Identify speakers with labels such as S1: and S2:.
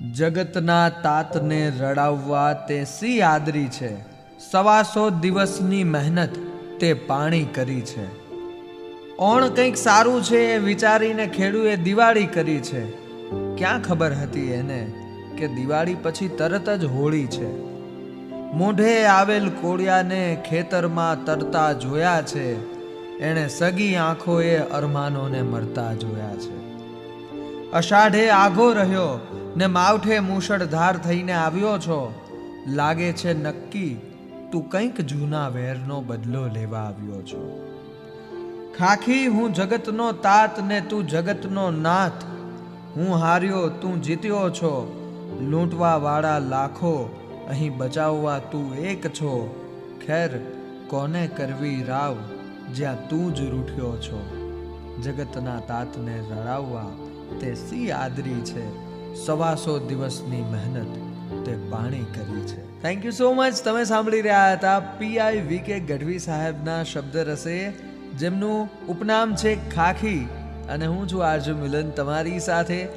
S1: જગતના તાતને રડાવવા તે સી આદરી છે? સવાસો દિવસની મહેનત તે પાણી કરી છે. ઓણ કંઈક સારું છે એ વિચારીને ખેડૂએ દિવાળી કરી છે. ક્યાં ખબર હતી એને કે દિવાળી પછી તરત જ હોળી છે? મોઢે આવેલ કોળિયાને ખેતરમાં તરતા જોયા છે. એણે સગી આંખોએ અરમાનોને મરતા જોયા છે. અષાઢે આઘો રહ્યો ને માવઠે મૂષળધાર થઈને આવ્યો છો. લાગે છે નક્કી તું કંઈક જૂના વેરનો બદલો લેવા આવ્યો છો. ખાખી, હું જગતનો તાત ને તું જગતનો નાથ. હું હાર્યો, તું જીત્યો છો. લૂંટવા વાળા લાખો અહીં બચાવવા તું એક છો. ખેર, કોને કરવી રાવ જ્યાં તું જ રૂઠ્યો છો? જગતના તાતને રડાવવા તે સી આદરી છે? સવાસો દિવસની મહેનત તે પાણી કરી છે. થેન્ક યુ સો મચ તમે સાંભળી રહ્યા હતા પીઆઈ વી કે ગઢવી સાહેબના શબ્દ રસે જેમનું ઉપનામ છે ખાખી. અને હું છું આરજુ મિલન, તમારી સાથે